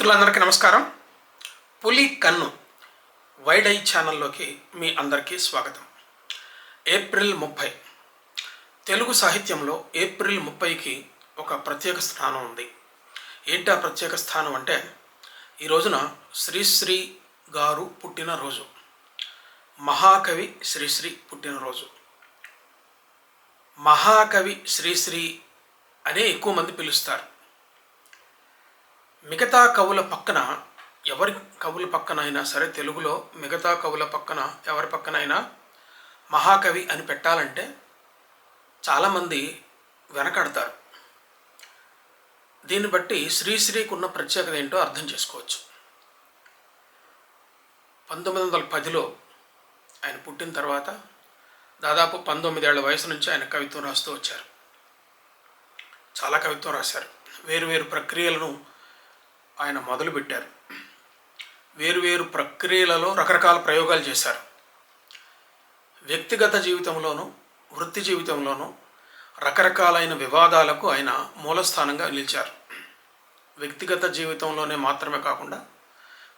మిత్రులందరికీ నమస్కారం. పులి కన్ను వైడ్ ఐ ఛానల్లోకి మీ అందరికీ స్వాగతం. ఏప్రిల్ ముప్పై. తెలుగు సాహిత్యంలో ఏప్రిల్ ముప్పైకి ఒక ప్రత్యేక స్థానం ఉంది. ఏంటి ఆ ప్రత్యేక స్థానం అంటే ఈ రోజున శ్రీశ్రీ గారు పుట్టినరోజు. మహాకవి శ్రీశ్రీ పుట్టినరోజు. మహాకవి శ్రీశ్రీ అనే ఎక్కువ మంది పిలుస్తారు. మిగతా కవుల పక్కన ఎవరి కవుల పక్కన అయినా సరే తెలుగులో మిగతా కవుల పక్కన ఎవరి పక్కన అయినా మహాకవి అని పెట్టాలంటే చాలామంది వెనకడతారు. దీన్ని బట్టి శ్రీశ్రీకి ఉన్న ప్రత్యేకత ఏంటో అర్థం చేసుకోవచ్చు. పంతొమ్మిది వందల పదిలో ఆయన పుట్టిన తర్వాత దాదాపు పంతొమ్మిదేళ్ళ వయసు నుంచి ఆయన కవిత్వం రాస్తూ వచ్చారు. చాలా కవిత్వం రాశారు. వేరు వేరు ప్రక్రియలను ఆయన మొదలుపెట్టారు. వేరువేరు ప్రక్రియలలో రకరకాల ప్రయోగాలు చేశారు. వ్యక్తిగత జీవితంలోనూ వృత్తి జీవితంలోనూ రకరకాలైన వివాదాలకు ఆయన మూలస్థానంగా నిలిచారు. వ్యక్తిగత జీవితంలోనే మాత్రమే కాకుండా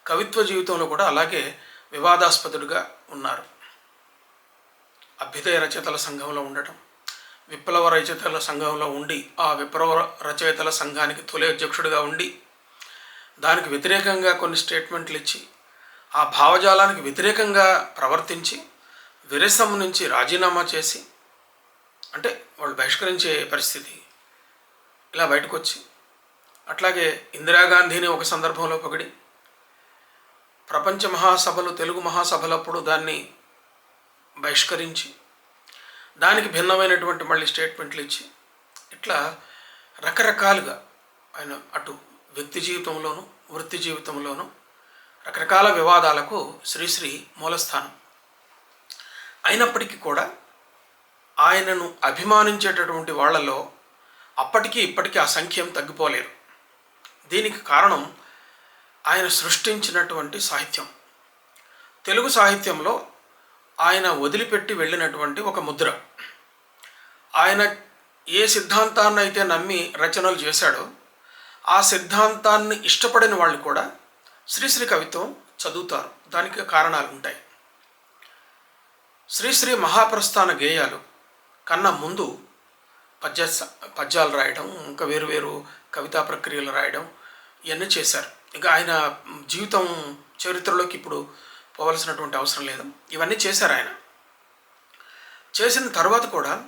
కవిత్వ జీవితంలో కూడా అలాగే వివాదాస్పదుడుగా ఉన్నారు. అభ్యుదయ రచయితల సంఘంలో ఉండటం విప్లవ రచయితల సంఘంలో ఉండి ఆ విప్లవ రచయితల సంఘానికి తొలి అధ్యక్షుడిగా ఉండి దానికి వ్యతిరేకంగా కొన్ని స్టేట్మెంట్లు ఇచ్చి ఆ భావజాలానికి వ్యతిరేకంగా ప్రవర్తించి విరసం నుంచి రాజీనామా చేసి అంటే వాళ్ళు బహిష్కరించే పరిస్థితి ఇలా బయటకు వచ్చి అట్లాగే ఇందిరాగాంధీని ఒక సందర్భంలో పొగిడి ప్రపంచ మహాసభలు తెలుగు మహాసభలప్పుడు దాన్ని బహిష్కరించి దానికి భిన్నమైనటువంటి మళ్ళీ స్టేట్మెంట్లు ఇచ్చి ఇట్లా రకరకాలుగా ఆయన అటు వ్యక్తి జీవితంలోనూ వృత్తి జీవితంలోనూ రకరకాల వివాదాలకు శ్రీశ్రీ మూలస్థానం. అయినప్పటికీ కూడా ఆయనను అభిమానించేటటువంటి వాళ్ళలో అప్పటికీ ఇప్పటికీ ఆ సంఖ్యం తగ్గిపోలేరు దీనికి కారణం ఆయన సృష్టించినటువంటి సాహిత్యం. తెలుగు సాహిత్యంలో ఆయన వదిలిపెట్టి వెళ్ళినటువంటి ఒక ముద్ర. ఆయన ఏ సిద్ధాంతాన్ని అయితే నమ్మి రచనలు చేశాడో ఆ సిద్ధాంతాన్ని ఇష్టపడిన వాళ్ళు కూడా శ్రీశ్రీ కవిత్వం చదువుతారు. దానికి కారణాలు ఉంటాయి శ్రీశ్రీ మహాప్రస్థాన గేయాలు కన్నా ముందు పద్య పద్యాలు రాయడం ఇంకా వేరు వేరు కవితా ప్రక్రియలు రాయడం ఇవన్నీ చేశారు. ఇంకా ఆయన జీవితం చరిత్రలోకి ఇప్పుడు పోవలసినటువంటి అవసరం లేదు. ఇవన్నీ చేశారు ఆయన. చేసిన తర్వాత కూడా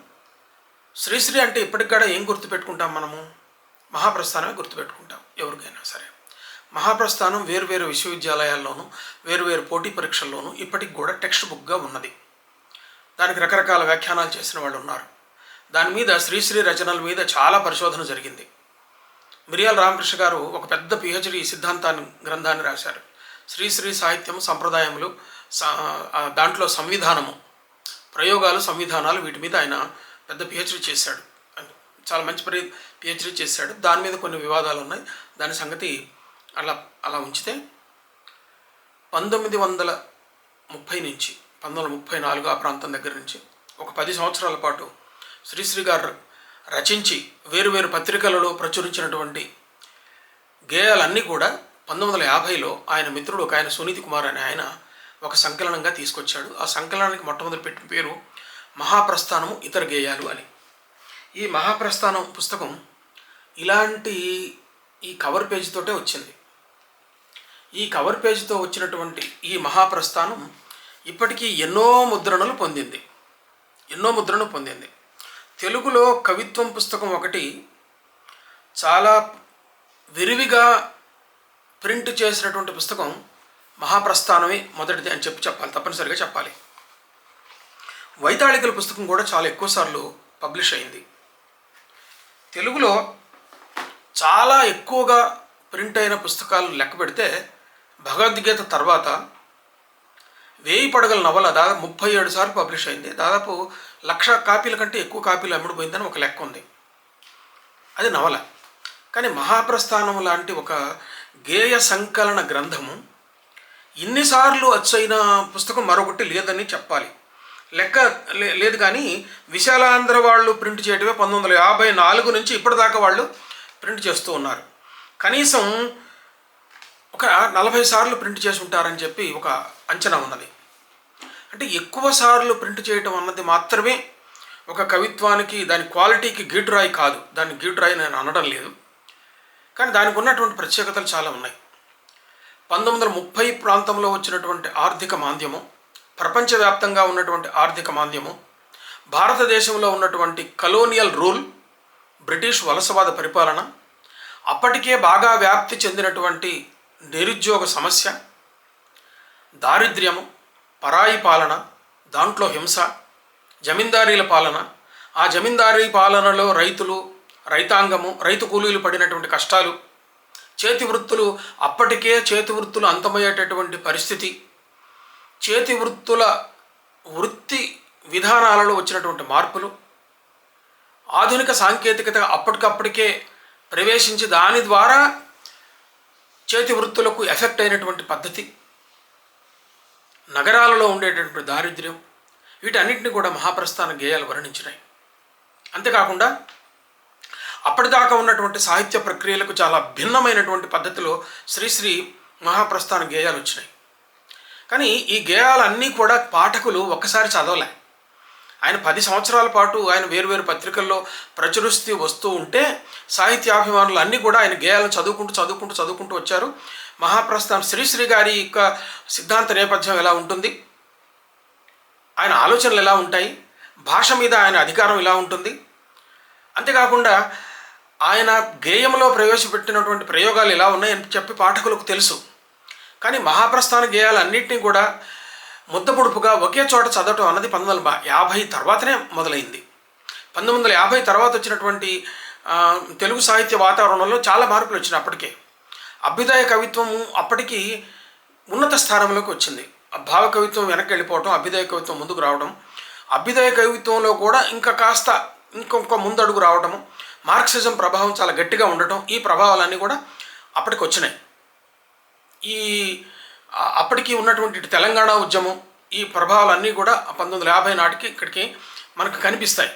శ్రీశ్రీ అంటే ఇప్పటికి కూడా ఏం గుర్తుపెట్టుకుంటాం మనము? మహాప్రస్థానమే గుర్తుపెట్టుకుంటాం ఎవరికైనా సరే. మహాప్రస్థానం వేరు వేరు విశ్వవిద్యాలయాల్లోనూ వేరు వేరు పోటీ పరీక్షల్లోనూ ఇప్పటికి కూడా టెక్స్ట్ బుక్గా ఉన్నది. దానికి రకరకాల వ్యాఖ్యానాలు చేసిన వాళ్ళు ఉన్నారు. దాని మీద శ్రీశ్రీ రచనల మీద చాలా పరిశోధన జరిగింది. మిరియాల రామకృష్ణ గారు ఒక పెద్ద పిహెచ్డి సిద్ధాంతాన్ని గ్రంథాన్ని రాశారు. శ్రీశ్రీ సాహిత్యం సంప్రదాయములు దాంట్లో సంవిధానము ప్రయోగాలు సంవిధానాలు వీటి మీద ఆయన పెద్ద పిహెచ్డి చేశాడు. చాలా మంచి పరి పిహెచ్డీ చేశాడు. దాని మీద కొన్ని వివాదాలు ఉన్నాయి. దాని సంగతి అలా అలా ఉంచితే పంతొమ్మిది వందల ముప్పై నుంచి పంతొమ్మిది వందల ముప్పై నాలుగు ఆ ప్రాంతం దగ్గర నుంచి ఒక పది సంవత్సరాల పాటు శ్రీశ్రీ గారు రచించి వేరు వేరు పత్రికలలో ప్రచురించినటువంటి గేయాలన్నీ కూడా పంతొమ్మిది వందల యాభైలో ఆయన మిత్రుడు ఒక ఆయన సునీతి కుమార్ అనే ఆయన ఒక సంకలనంగా తీసుకొచ్చాడు. ఆ సంకలనానికి మొట్టమొదటి పెట్టిన పేరు మహాప్రస్థానము ఇతర గేయాలు అని. ఈ మహాప్రస్థానం పుస్తకం ఇలాంటి ఈ కవర్ పేజీతోటే వచ్చింది. ఈ కవర్ పేజీతో వచ్చినటువంటి ఈ మహాప్రస్థానం ఇప్పటికీ ఎన్నో ముద్రణలు పొందింది. ఎన్నో ముద్రను పొందింది. తెలుగులో కవిత్వం పుస్తకం ఒకటి చాలా విరివిగా ప్రింట్ చేసినటువంటి పుస్తకం మహాప్రస్థానమే మొదటిది అని చెప్పి చెప్పాలి. తప్పనిసరిగా చెప్పాలి. వైతాళికల పుస్తకం కూడా చాలా ఎక్కువసార్లు పబ్లిష్ అయింది. తెలుగులో చాలా ఎక్కువగా ప్రింట్ అయిన పుస్తకాలు లెక్క పెడితే భగవద్గీత తర్వాత వేయి పడగల నవల దాదాపు ముప్పై ఏడు సార్లు పబ్లిష్ అయింది. దాదాపు లక్ష కాపీల కంటే ఎక్కువ కాపీలు అమ్ముడుపోయిందని ఒక లెక్క ఉంది. అది నవల. కానీ మహాప్రస్థానం లాంటి ఒక గేయ సంకలన గ్రంథము ఇన్నిసార్లు అచ్చైన పుస్తకం మరొకటి లేదని చెప్పాలి. లెక్క లేదు కానీ విశాలాంధ్ర వాళ్ళు ప్రింట్ చేయటమే పంతొమ్మిది వందల యాభై నాలుగు నుంచి ఇప్పటిదాకా వాళ్ళు ప్రింట్ చేస్తూ ఉన్నారు. కనీసం ఒక నలభై సార్లు ప్రింట్ చేసి ఉంటారని చెప్పి ఒక అంచనా ఉన్నది. అంటే ఎక్కువ సార్లు ప్రింట్ చేయటం అన్నది మాత్రమే ఒక కవిత్వానికి దాని క్వాలిటీకి గీటురాయి కాదు. దాన్ని గీటురాయి నేను అనడం లేదు. కానీ దానికి ఉన్నటువంటి ప్రత్యేకతలు చాలా ఉన్నాయి. పంతొమ్మిది వందల ముప్పై ప్రాంతంలో వచ్చినటువంటి ఆర్థిక మాంద్యము ప్రపంచవ్యాప్తంగా ఉన్నటువంటి ఆర్థిక మాంద్యము భారతదేశంలో ఉన్నటువంటి కలోనియల్ రూల్ బ్రిటిష్ వలసవాద పరిపాలన అప్పటికే బాగా వ్యాప్తి చెందినటువంటి నిరుద్యోగ సమస్య దారిద్ర్యము పరాయి పాలన దాంట్లో హింస జమీందారీల పాలన ఆ జమీందారీ పాలనలో రైతులు రైతాంగము రైతు కూలీలు పడినటువంటి కష్టాలు చేతి వృత్తులు అప్పటికే చేతి వృత్తులు అంతమయ్యేటటువంటి పరిస్థితి చేతి వృత్తుల వృత్తి విధానాలలో వచ్చినటువంటి మార్పులు ఆధునిక సాంకేతికత అప్పటికప్పటికే ప్రవేశించి దాని ద్వారా చేతి వృత్తులకు ఎఫెక్ట్ అయినటువంటి పద్ధతి నగరాలలో ఉండేటటువంటి దారిద్ర్యం వీటన్నిటిని కూడా మహాప్రస్థాన గేయాలు వర్ణించినాయి. అంతేకాకుండా అప్పటిదాకా ఉన్నటువంటి సాహిత్య ప్రక్రియలకు చాలా భిన్నమైనటువంటి పద్ధతిలో శ్రీశ్రీ మహాప్రస్థాన గేయాలు వచ్చినాయి. కానీ ఈ గేయాలన్నీ కూడా పాఠకులు ఒక్కసారి చదవలే. ఆయన పది సంవత్సరాల పాటు ఆయన వేరువేరు పత్రికల్లో ప్రచురిస్తూ వస్తూ ఉంటే సాహిత్యాభిమానులు అన్నీ కూడా ఆయన గేయాలను చదువుకుంటూ చదువుకుంటూ చదువుకుంటూ వచ్చారు. మహాప్రస్థానం శ్రీశ్రీ గారి యొక్క సిద్ధాంత నేపథ్యం ఎలా ఉంటుంది? ఆయన ఆలోచనలు ఎలా ఉంటాయి? భాష మీద ఆయన అధికారం ఎలా ఉంటుంది? అంతేకాకుండా ఆయన గేయంలో ప్రవేశపెట్టినటువంటి ప్రయోగాలు ఎలా ఉన్నాయని చెప్పి పాఠకులకు తెలుసు. కానీ మహాప్రస్థాన గేయాలన్నింటినీ కూడా ముద్దపొడుపుగా ఒకే చోట చదవటం అన్నది పంతొమ్మిది వందల యాభై తర్వాతనే మొదలైంది. పంతొమ్మిది వందల యాభై తర్వాత వచ్చినటువంటి తెలుగు సాహిత్య వాతావరణంలో చాలా మార్పులు వచ్చినాయి అప్పటికే. అభ్యుదయ కవిత్వము అప్పటికి ఉన్నత స్థానంలోకి వచ్చింది. ఆ భావ కవిత్వం వెనక్కి వెళ్ళిపోవటం అభ్యుదయ కవిత్వం ముందుకు రావడం అభ్యుదయ కవిత్వంలో కూడా ఇంకా కాస్త ఇంకొక ముందడుగు రావటము మార్క్సిజం ప్రభావం చాలా గట్టిగా ఉండటం ఈ ప్రభావాలన్నీ కూడా అప్పటికి వచ్చినాయి. ఈ అప్పటికి ఉన్నటువంటి తెలంగాణ ఉద్యమం ఈ ప్రభావాలన్నీ కూడా పంతొమ్మిది వందల యాభై నాటికి ఇక్కడికి మనకు కనిపిస్తాయి.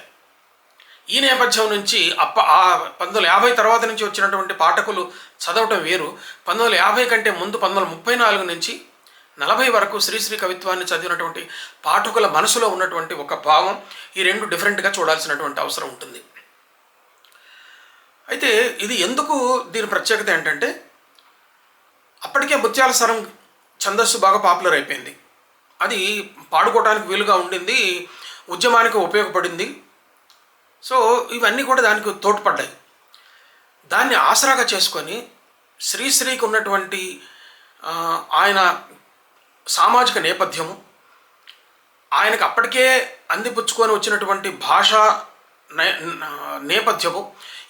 ఈ నేపథ్యం నుంచి అప్ప ఆ పంతొమ్మిది వందల యాభై తర్వాత నుంచి వచ్చినటువంటి పాఠకులు చదవటం వేరు. పంతొమ్మిది వందల యాభై కంటే ముందు పంతొమ్మిది వందల ముప్పై నాలుగు నుంచి నలభై వరకు శ్రీశ్రీ కవిత్వాన్ని చదివినటువంటి పాఠకుల మనసులో ఉన్నటువంటి ఒక భావం ఈ రెండు డిఫరెంట్గా చూడాల్సినటువంటి అవసరం ఉంటుంది. అయితే ఇది ఎందుకు దీని ప్రత్యేకత ఏంటంటే అప్పటికే ముత్యాల స్వరం ఛందస్సు బాగా పాపులర్ అయిపోయింది. అది పాడుకోవడానికి వీలుగా ఉండింది ఉద్యమానికి ఉపయోగపడింది. సో ఇవన్నీ కూడా దానికి తోడ్పడ్డాయి. దాన్ని ఆసరాగా చేసుకొని శ్రీశ్రీకి ఉన్నటువంటి ఆయన సామాజిక నేపథ్యము ఆయనకు అప్పటికే అందిపుచ్చుకొని వచ్చినటువంటి భాష నేపథ్యము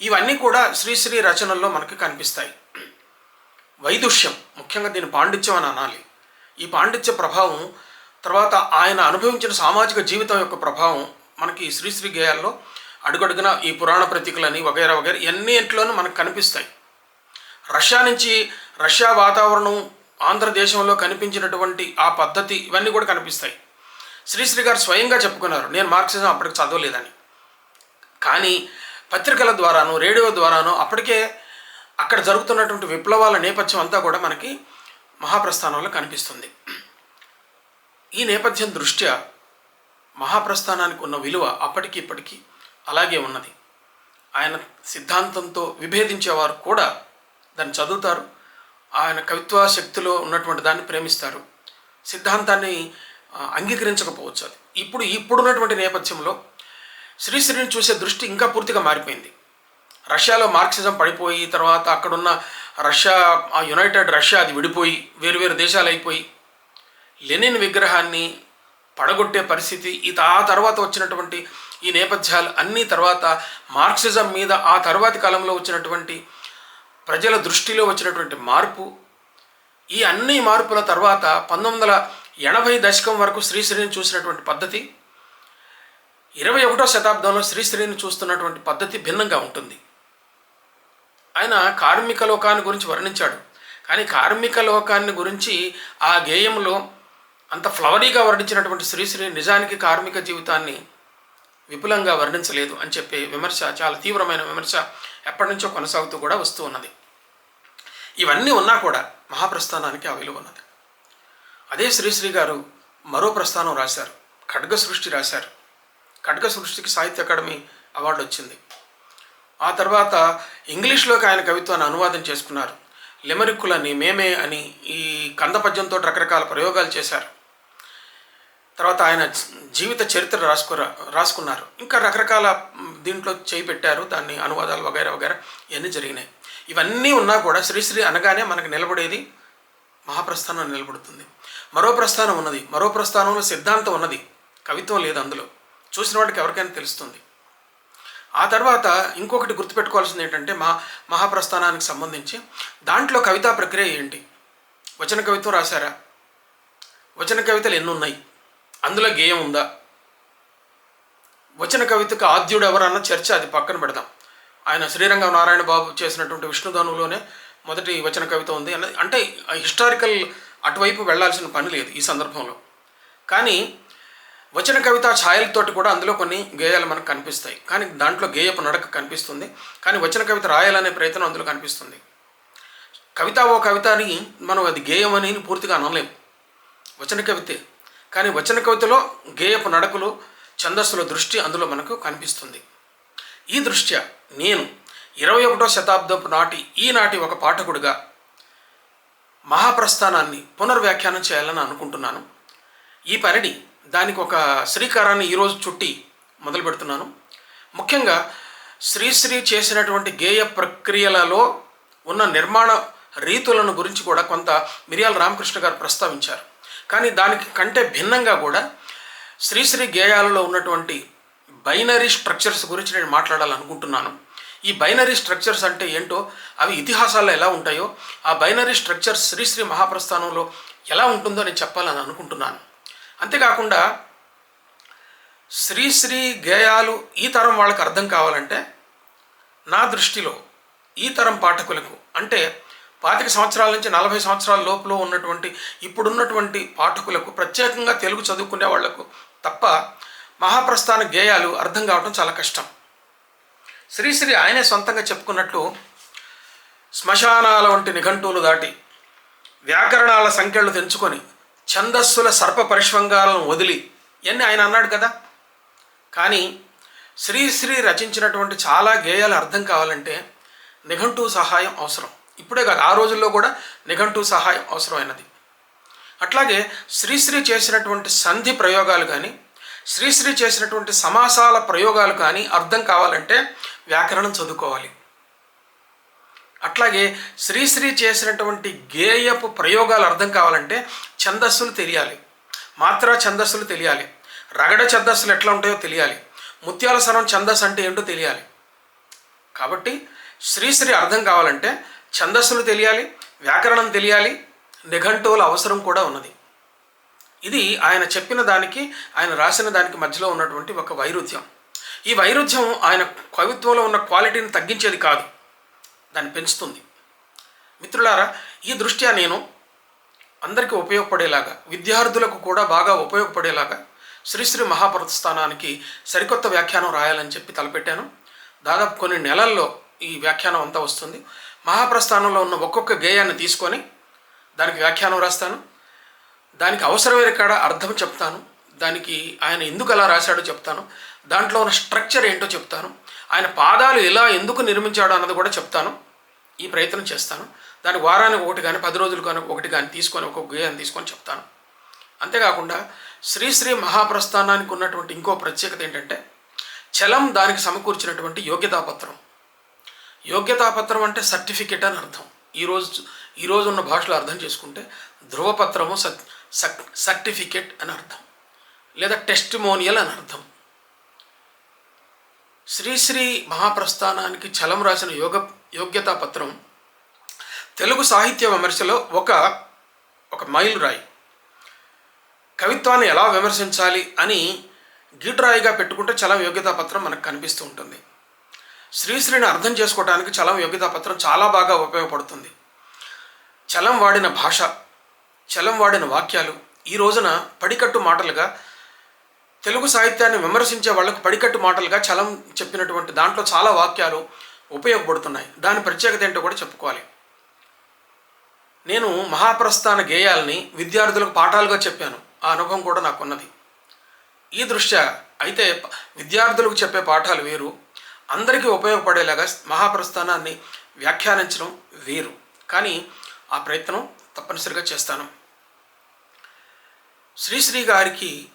ఇవన్నీ కూడా శ్రీశ్రీ రచనల్లో మనకి కనిపిస్తాయి. వైదుష్యం. ముఖ్యంగా దీని పాండిత్యం అని అనాలి. ఈ పాండిత్య ప్రభావం తర్వాత ఆయన అనుభవించిన సామాజిక జీవితం యొక్క ప్రభావం మనకి శ్రీశ్రీ గేయాల్లో అడుగడుగున ఈ పురాణ ప్రతీకలని వగైరా వగైరా ఎన్నింటిలోనూ మనకు కనిపిస్తాయి. రష్యా నుంచి రష్యా వాతావరణం ఆంధ్రదేశంలో కనిపించినటువంటి ఆ పద్ధతి ఇవన్నీ కూడా కనిపిస్తాయి. శ్రీశ్రీ గారు స్వయంగా చెప్పుకున్నారు నేను మార్క్సిజం అప్పటికి చదవలేదని. కానీ పత్రికల ద్వారాను రేడియో ద్వారాను అప్పటికే అక్కడ జరుగుతున్నటువంటి విప్లవాల నేపథ్యం అంతా కూడా మనకి మహాప్రస్థానంలో కనిపిస్తుంది. ఈ నేపథ్యం దృష్ట్యా మహాప్రస్థానానికి ఉన్న విలువ అప్పటికి ఇప్పటికీ అలాగే ఉన్నది. ఆయన సిద్ధాంతంతో విభేదించేవారు కూడా దాన్ని చదువుతారు. ఆయన కవిత్వ శక్తిలో ఉన్నటువంటి దాన్ని ప్రేమిస్తారు. సిద్ధాంతాన్ని అంగీకరించకపోవచ్చు అది. ఇప్పుడు ఇప్పుడున్నటువంటి నేపథ్యంలో శ్రీశ్రీని చూసే దృష్టి ఇంకా పూర్తిగా మారిపోయింది. రష్యాలో మార్క్సిజం పడిపోయి తర్వాత అక్కడున్న రష్యా ఆ యునైటెడ్ రష్యా అది విడిపోయి వేరు వేరు దేశాలు అయిపోయి లెనిన్ విగ్రహాన్ని పడగొట్టే పరిస్థితి ఈ ఆ తర్వాత వచ్చినటువంటి ఈ నేపథ్యాలు అన్నీ తర్వాత మార్క్సిజం మీద ఆ తర్వాతి కాలంలో వచ్చినటువంటి ప్రజల దృష్టిలో వచ్చినటువంటి మార్పు. ఈ అన్ని మార్పుల తర్వాత పంతొమ్మిది వందల ఎనభై దశకం వరకు శ్రీశ్రీని చూసినటువంటి పద్ధతి ఇరవై ఒకటో శతాబ్దంలో శ్రీశ్రీని చూస్తున్నటువంటి పద్ధతి భిన్నంగా ఉంటుంది. ఆయన కార్మిక లోకాన్ని గురించి వర్ణించాడు. కానీ కార్మిక లోకాన్ని గురించి ఆ గేయంలో అంత ఫ్లవరీగా వర్ణించినటువంటి శ్రీశ్రీ నిజానికి కార్మిక జీవితాన్ని విపులంగా వర్ణించలేదు అని చెప్పే విమర్శ చాలా తీవ్రమైన విమర్శ ఎప్పటి నుంచో కొనసాగుతూ కూడా వస్తూ ఉన్నది. ఇవన్నీ ఉన్నా కూడా మహాప్రస్థానానికి ఆ విలువ ఉన్నది. అదే శ్రీశ్రీ గారు మరో ప్రస్థానం రాశారు. ఖడ్గ సృష్టి రాశారు. ఖడ్గ సృష్టికి సాహిత్య అకాడమీ అవార్డు వచ్చింది. ఆ తర్వాత ఇంగ్లీష్లోకి ఆయన కవిత్వాన్ని అనువాదం చేసుకున్నారు. లెమరిక్కులని మేమే అని ఈ కంద పద్యంతో రకరకాల ప్రయోగాలు చేశారు. తర్వాత ఆయన జీవిత చరిత్ర రాసుకురా రాసుకున్నారు. ఇంకా రకరకాల దీంట్లో చేయి పెట్టారు దాన్ని అనువాదాలు వగైరా వగైరా ఇవన్నీ జరిగినాయి. ఇవన్నీ ఉన్నా కూడా శ్రీశ్రీ అనగానే మనకు నిలబడేది మహాప్రస్థానం నిలబడుతుంది. మరో ప్రస్థానం ఉన్నది. మరో ప్రస్థానంలో సిద్ధాంతం ఉన్నది. కవిత్వం లేదు అందులో. చూసిన వాడికి ఎవరికైనా తెలుస్తుంది. ఆ తర్వాత ఇంకొకటి గుర్తుపెట్టుకోవాల్సింది ఏంటంటే మా మహాప్రస్థానానికి సంబంధించి దాంట్లో కవితా ప్రక్రియ ఏంటి? వచన కవిత్వం రాశారా? వచన కవితలు ఎన్ని ఉన్నాయి అందులో గేయం ఉందా? వచన కవితకు ఆద్యుడు ఎవరన్న చర్చ అది పక్కన పెడదాం. ఆయన శ్రీరంగం నారాయణ బాబు చేసినటువంటి విష్ణుధనులోనే మొదటి వచన కవిత ఉంది అంటే హిస్టారికల్ అటువైపు వెళ్ళాల్సిన పని లేదు ఈ సందర్భంలో. కానీ వచన కవిత ఛాయలతోటి కూడా అందులో కొన్ని గేయాలు మనకు కనిపిస్తాయి. కానీ దాంట్లో గేయపు నడక కనిపిస్తుంది. కానీ వచన కవిత రాయాలనే ప్రయత్నం అందులో కనిపిస్తుంది. కవిత ఓ కవిత అని మనం అది గేయం అని పూర్తిగా అనలేము వచన కవితే. కానీ వచన కవితలో గేయపు నడకలు ఛందస్సుల దృష్టి అందులో మనకు కనిపిస్తుంది. ఈ దృష్ట్యా నేను ఇరవై ఒకటో శతాబ్దపు నాటి ఈనాటి ఒక పాఠకుడిగా మహాప్రస్థానాన్ని పునర్వ్యాఖ్యానం చేయాలని అనుకుంటున్నాను. ఈ పనిని దానికి ఒక శ్రీకారాన్ని ఈరోజు చుట్టి మొదలు పెడుతున్నాను. ముఖ్యంగా శ్రీశ్రీ చేసినటువంటి గేయ ప్రక్రియలలో ఉన్న నిర్మాణ రీతులను గురించి కూడా కొంత మిరియాల రామకృష్ణ గారు ప్రస్తావించారు. కానీ దానికి కంటే భిన్నంగా కూడా శ్రీశ్రీ గేయాలలో ఉన్నటువంటి బైనరీ స్ట్రక్చర్స్ గురించి నేను మాట్లాడాలనుకుంటున్నాను. ఈ బైనరీ స్ట్రక్చర్స్ అంటే ఏంటో అవి ఇతిహాసాల్లో ఎలా ఉంటాయో ఆ బైనరీ స్ట్రక్చర్స్ శ్రీశ్రీ మహాప్రస్థానంలో ఎలా ఉంటుందో నేను చెప్పాలని అనుకుంటున్నాను. అంతేకాకుండా శ్రీశ్రీ గేయాలు ఈ తరం వాళ్ళకి అర్థం కావాలంటే నా దృష్టిలో ఈ తరం పాఠకులకు అంటే పాతిక సంవత్సరాల నుంచి నలభై సంవత్సరాల లోపల ఉన్నటువంటి ఇప్పుడున్నటువంటి పాఠకులకు ప్రత్యేకంగా తెలుగు చదువుకునే వాళ్ళకు తప్ప మహాప్రస్థాన గేయాలు అర్థం కావడం చాలా కష్టం. శ్రీశ్రీ ఆయనే సొంతంగా చెప్పుకున్నట్లు శ్మశానాల వంటి నిఘంటువులు దాటి వ్యాకరణాల సంఖ్యలు తెంచుకొని ఛందస్సుల సర్ప పరిష్వంగాలను వదిలి ఇవన్నీ ఆయన అన్నాడు కదా. కానీ శ్రీశ్రీ రచించినటువంటి చాలా గేయాలు అర్థం కావాలంటే నిఘంటు సహాయం అవసరం. ఇప్పుడే కాదు ఆ రోజుల్లో కూడా నిఘంటు సహాయం అవసరమైనది. అట్లాగే శ్రీశ్రీ చేసినటువంటి సంధి ప్రయోగాలు కానీ శ్రీశ్రీ చేసినటువంటి సమాసాల ప్రయోగాలు కానీ అర్థం కావాలంటే వ్యాకరణం చదువుకోవాలి. అట్లాగే శ్రీశ్రీ చేసినటువంటి గేయపు ప్రయోగాలు అర్థం కావాలంటే ఛందస్సులు తెలియాలి. మాత్ర ఛందస్సులు తెలియాలి. రగడ ఛందస్సులు ఎట్లా ఉంటాయో తెలియాలి. ముత్యాల సరం ఛందస్సు అంటే ఏంటో తెలియాలి. కాబట్టి శ్రీశ్రీ అర్థం కావాలంటే ఛందస్సులు తెలియాలి వ్యాకరణం తెలియాలి నిఘంటువుల అవసరం కూడా ఉన్నది. ఇది ఆయన చెప్పిన దానికి ఆయన రాసిన దానికి మధ్యలో ఉన్నటువంటి ఒక వైరుధ్యం. ఈ వైరుధ్యం ఆయన కవిత్వంలో ఉన్న క్వాలిటీని తగ్గించేది కాదు. దాన్ని పెంచుతుంది. మిత్రులారా ఈ దృష్ట్యా నేను అందరికీ ఉపయోగపడేలాగా విద్యార్థులకు కూడా బాగా ఉపయోగపడేలాగా శ్రీశ్రీ మహాప్రస్థానానికి సరికొత్త వ్యాఖ్యానం రాయాలని చెప్పి తలపెట్టాను. దాదాపు కొన్ని నెలల్లో ఈ వ్యాఖ్యానం అంతా వస్తుంది. మహాప్రస్థానంలో ఉన్న ఒక్కొక్క గేయాన్ని తీసుకొని దానికి వ్యాఖ్యానం రాస్తాను. దానికి అవసరమైన కాడ అర్థం చెప్తాను. దానికి ఆయన ఎందుకు అలా రాశాడో చెప్తాను. దాంట్లో ఉన్న స్ట్రక్చర్ ఏంటో చెప్తాను. ఆయన పాదాలు ఎలా ఎందుకు నిర్మించాడో అన్నది కూడా చెప్తాను. ఈ ప్రయత్నం చేస్తాను. దాని వారానికి ఒకటి కానీ పది రోజులు కానీ ఒకటి కానీ తీసుకొని ఒక్కొక్క గేయాన్ని తీసుకొని చెప్తాను. అంతేకాకుండా శ్రీశ్రీ మహాప్రస్థానానికి ఉన్నటువంటి ఇంకో ప్రత్యేకత ఏంటంటే చలం దానికి సమకూర్చినటువంటి యోగ్యతాపత్రం. యోగ్యతాపత్రం అంటే సర్టిఫికెట్ అని అర్థం. ఈరోజు ఈరోజు ఉన్న భాషలో అర్థం చేసుకుంటే ధృవపత్రము సట్ సర్టిఫికెట్ అని అర్థం. లేదా టెస్టిమోనియల్ అని అర్థం. శ్రీశ్రీ మహాప్రస్థానానికి చలం రాసిన యోగ యోగ్యతా పత్రం తెలుగు సాహిత్య విమర్శలో ఒక ఒక మైలురాయి కవిత్వాన్ని ఎలా విమర్శించాలి అని గీట్రాయిగా పెట్టుకుంటే చలం యోగ్యతా పత్రం మనకు కనిపిస్తూ ఉంటుంది. శ్రీశ్రీని అర్థం చేసుకోవడానికి చలం యోగ్యతా పత్రం చాలా బాగా ఉపయోగపడుతుంది. చలం వాడిన భాష చలం వాడిన వాక్యాలు ఈ రోజున పడికట్టు మాటలుగా తెలుగు సాహిత్యాన్ని విమర్శించే వాళ్ళకు పడికట్టు మాటలుగా చలం చెప్పినటువంటి దాంట్లో చాలా వాక్యాలు ఉపయోగపడుతున్నాయి. దాని ప్రత్యేకత ఏంటో కూడా చెప్పుకోవాలి. నేను మహాప్రస్థాన గేయాల్ని విద్యార్థులకు పాఠాలుగా చెప్పాను. ఆ అనుభవం కూడా నాకున్నది. ఈ దృష్ట్యా అయితే విద్యార్థులకు చెప్పే పాఠాలు వేరు. అందరికీ ఉపయోగపడేలాగా మహాప్రస్థానాన్ని వ్యాఖ్యానించడం వేరు. కానీ ఆ ప్రయత్నం తప్పనిసరిగా చేస్తాను. శ్రీశ్రీ గారికి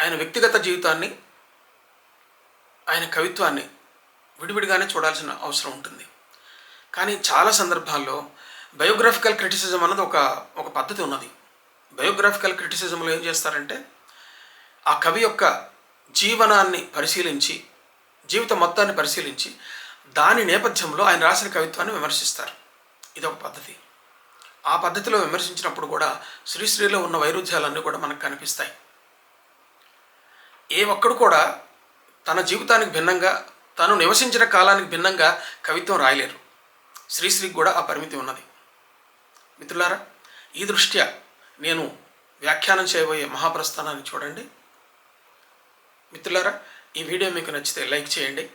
ఆయన వ్యక్తిగత జీవితాన్ని ఆయన కవిత్వాన్ని విడివిడిగానే చూడాల్సిన అవసరం ఉంటుంది. కానీ చాలా సందర్భాల్లో బయోగ్రాఫికల్ క్రిటిసిజం అన్నది ఒక ఒక పద్ధతి ఉన్నది. బయోగ్రాఫికల్ క్రిటిసిజంలో ఏం చేస్తారంటే ఆ కవి యొక్క జీవనాన్ని పరిశీలించి జీవిత మొత్తాన్ని పరిశీలించి దాని నేపథ్యంలో ఆయన రాసిన కవిత్వాన్ని విమర్శిస్తారు. ఇది ఒక పద్ధతి. ఆ పద్ధతిలో విమర్శించినప్పుడు కూడా శ్రీశ్రీలో ఉన్న వైరుధ్యాలన్నీ కూడా మనకు కనిపిస్తాయి. ఏ ఒక్కడు కూడా తన జీవితానికి భిన్నంగా తను నివసించిన కాలానికి భిన్నంగా కవిత్వం రాయలేరు. శ్రీశ్రీకి కూడా ఆ పరిమితి ఉన్నది. మిత్రులారా ఈ దృష్ట్యా నేను వ్యాఖ్యానం చేయబోయే మహాప్రస్థానాన్ని చూడండి. మిత్రులారా ఈ వీడియో మీకు నచ్చితే లైక్ చేయండి.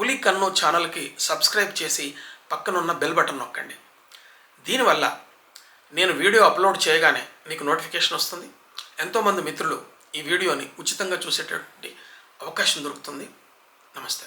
పులి కన్ను ఛానల్కి సబ్స్క్రైబ్ చేసి పక్కనున్న బెల్ బటన్ నొక్కండి. దీనివల్ల నేను వీడియో అప్లోడ్ చేయగానే మీకు నోటిఫికేషన్ వస్తుంది. ఎంతోమంది మిత్రులు ఈ వీడియోని ఉచితంగా చూసేటటువంటి అవకాశం దొరుకుతుంది. నమస్తే.